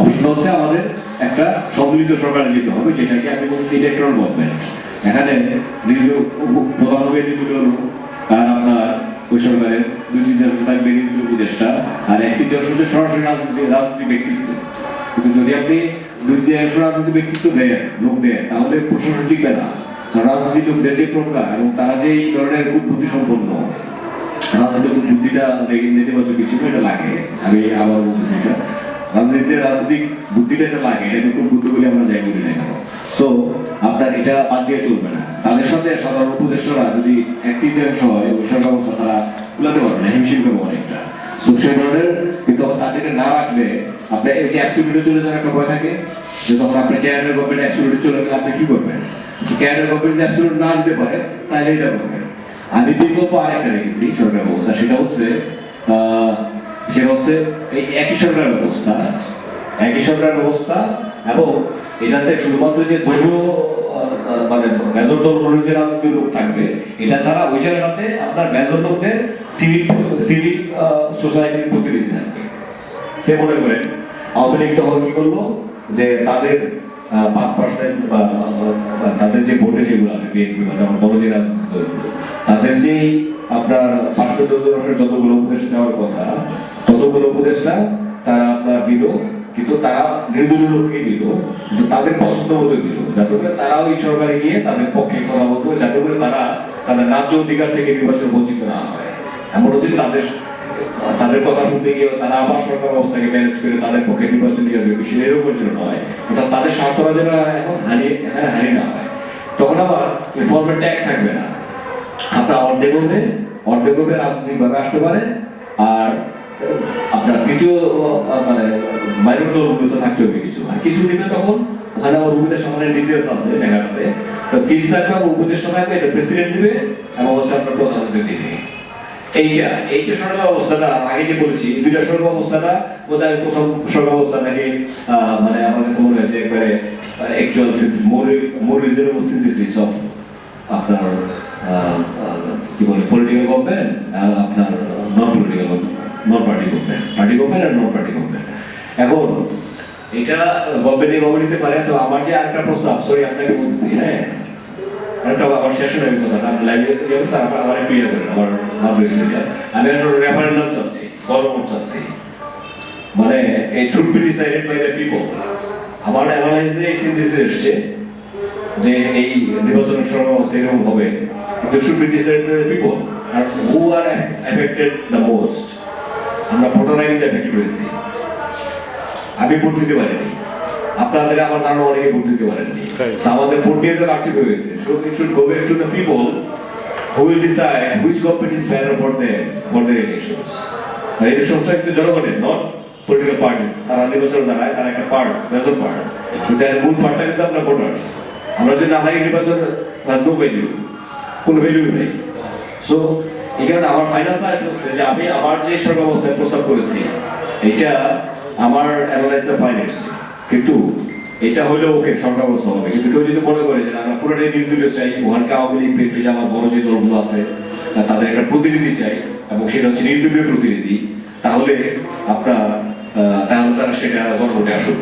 Option হচ্ছে আমাদের একটা সম্মিলিত সরকার যেতে হবে, যেটাকে আমি বলছি ইলেকট্রন গভর্নমেন্ট এখানে প্রধান হবে নির্দলীয় আর আপনার ওই সরকারের দুই তিন দেশ থাকবে উপদেষ্টা আর এক তৃতীয়াংশ হচ্ছে সরাসরি রাজনীতি রাজনৈতিক ব্যক্তিত্ব। কিন্তু যদি আপনি দুই তৃতীয়াংশ রাজনৈতিক ব্যক্তিত্ব দেন, লোক দেন, তাহলে প্রশাসন টিকবে না। কারণ রাজনৈতিক লোকদের যে প্রকার এবং তারা যে এই ধরনের খুব বুদ্ধি সম্পন্ন, রাজনৈতিক বুদ্ধিটা নেতিবাচক কিছু এটা লাগে। আমি আবার বলতেছি এটা। রাজনীতিতে রাজনৈতিক বুদ্ধিটা এটা লাগে, এটা নতুন বুদ্ধি বলে আমরা যাই বলি না কেন? সো আপনার এটা বাদ দিয়ে চলবে না। তাদের সাথে সাধারণ উপদেষ্টারা যদি এক তৃতীয়াংশ হয় ওইসব ব্যবস্থা তারা কুলাতে পারবে না, হিমশিম করবে অনেকটা। সো সেই ধরনের, কিন্তু তাদেরকে না রাখলে আপনার এই যে অ্যাক্সিডেন্টে চলে যাওয়ার একটা ভয় থাকে, যে তখন আপনার ক্যানাডার গভর্নমেন্ট অ্যাক্সিডেন্টে চলে গেলে আপনি কি করবেন? ক্যানাডার গভর্নমেন্ট অ্যাক্সিডেন্ট না যেতে পারে তাহলে এটা করবেন। আমি বিকল্প আরেকটা রেখেছি সরকার ব্যবস্থা, সেটা হচ্ছে সেটা হচ্ছে এই একই সরকার ব্যবস্থা একই সরকার ব্যবস্থা এবং এটাতে শুধুমাত্র যে দলীয় মানে মেজর দলগুলোর যে রাজনৈতিক লোক থাকবে, এটা ছাড়া ওই জায়গাটাতে আপনার মেজর লোকদের সিভিল সিভিল সোসাইটির প্রতিনিধি থাকবে। সে মনে করেন, আওয়ামী লীগ তখন কি করল? যে তাদের পাঁচ পার্সেন্ট বা তাদের যে ভোটে যেগুলো আছে বিএনপি বা যেমন বড় যে রাজনৈতিক তাদের যে আপনার পার্সেন্টেজের যতগুলো উপদেশ দেওয়ার কথা ততগুলো উপদেশটা তারা আপনার দিল, কিন্তু তারা নির্দলীয় লোককে দিল তাদের পছন্দ মতো দিল। যাতে করে তারা ওই সরকারে গিয়ে তাদের পক্ষে করা হতো যাতে করে তারা তাদের ন্যায্য অধিকার থেকে নির্বাচন বঞ্চিত না হয়। এমন হচ্ছে তাদের তাদের কথা শুনতে গিয়ে তারা আবার সরকার ব্যবস্থাকে ম্যানেজ করে তাদের পক্ষে নির্বাচন নিয়ে যাবে বিষয় এরকম যেন নয় অর্থাৎ তাদের স্বার্থরা যেন এখন হানি এখানে হানি না হয়। তখন আবার ফরম্যাট ট্যাগ থাকবে না। আপনার অর্ধেক হবে অর্ধেক হবে রাজনৈতিকভাবে আসতে পারে, আর আপনার তৃতীয় মানে মাইনর দলগুলো তো থাকতে হবে কিছু। আর কিছু দিবে তখন ওখানে আমার উপদেশ আমাদের ডিটেলস আছে জায়গাটাতে তো কিছু থাকবে আমার উপদেষ্টা থাকবে এটা প্রেসিডেন্ট দিবে এবং হচ্ছে আপনার প্রধানমন্ত্রী দিবে। এই যে অবস্থাটা, আগে যে বলেছি দুইটা অবস্থাটা বোধ হয় প্রথম মানে আমার কাছে মনে হয়েছে একবারে মোর রিজনেবল অফ আপনার কি বলে পলিটিক্যাল গভর্নমেন্ট আপনার পার্টি গভর্নমেন্ট পার্টি গভর্নমেন্ট আর নন পার্টি গভর্নমেন্ট এখন, এটা গভর্নমেন্ট এভাবে নিতে পারে, তো আমার যে আরেকটা প্রস্তাব সরি আপনাকে বলছি হ্যাঁ? আবার শেষ হয়ে করছেন আবার আবার একটু ইয়ে করেন আমার ভাব রয়েছে আমি একটা রেফারেন্ডাম চাচ্ছি চাচ্ছি। মানে এই should be decided by the people আমার অ্যানালাইসে এই সিনথেসিস এসছে যে এই নির্বাচনের সরকার অবস্থা এরকম হবে। কিন্তু should be decided by the people R who are affected the most আমরা কিন্তু এফেক্টেড হয়েছি আমি ভোট দিতে পারিনি। আপনাদের আমার ধারণা অনেকে ভোট দিতে পারেননি। আমাদের ভোট দিয়ে তো কাটতে হয়েছে so it should go back to the people who will decide which government is better for them for their elections এটা সমস্ত একটু জনগণের নট পলিটিক্যাল পার্টিস তারা নির্বাচন দাঁড়ায় তারা একটা পার্ট মেজর পার্ট কিন্তু এর মূল পার্টটা কিন্তু আমরা ভোটার্স আমরা যদি না হারি নির্বাচন নো ভ্যালু কোনো ভ্যালু নেই। সো কারণে আমার ফাইনাল সাজেশন হচ্ছে যে আমি আমার যে সরকার ব্যবস্থায় প্রস্তাব করেছি, এটা আমার অ্যানালাইসিসে ফাইন এসেছে কিন্তু এটা হলে ওকে সরকার হবে। কিন্তু কেউ যদি মনে করে যে আমরা পুরোটাই নির্দলীয় চাই ওখানকে আওয়ামী লীগ, বিএনপি আমার বড় যে দলগুলো আছে তাদের একটা প্রতিনিধি চাই, এবং সেটা হচ্ছে নির্দলীয় প্রতিনিধি, তাহলে আপনার তাহলে তারা সেটা গণভোটে আসুক।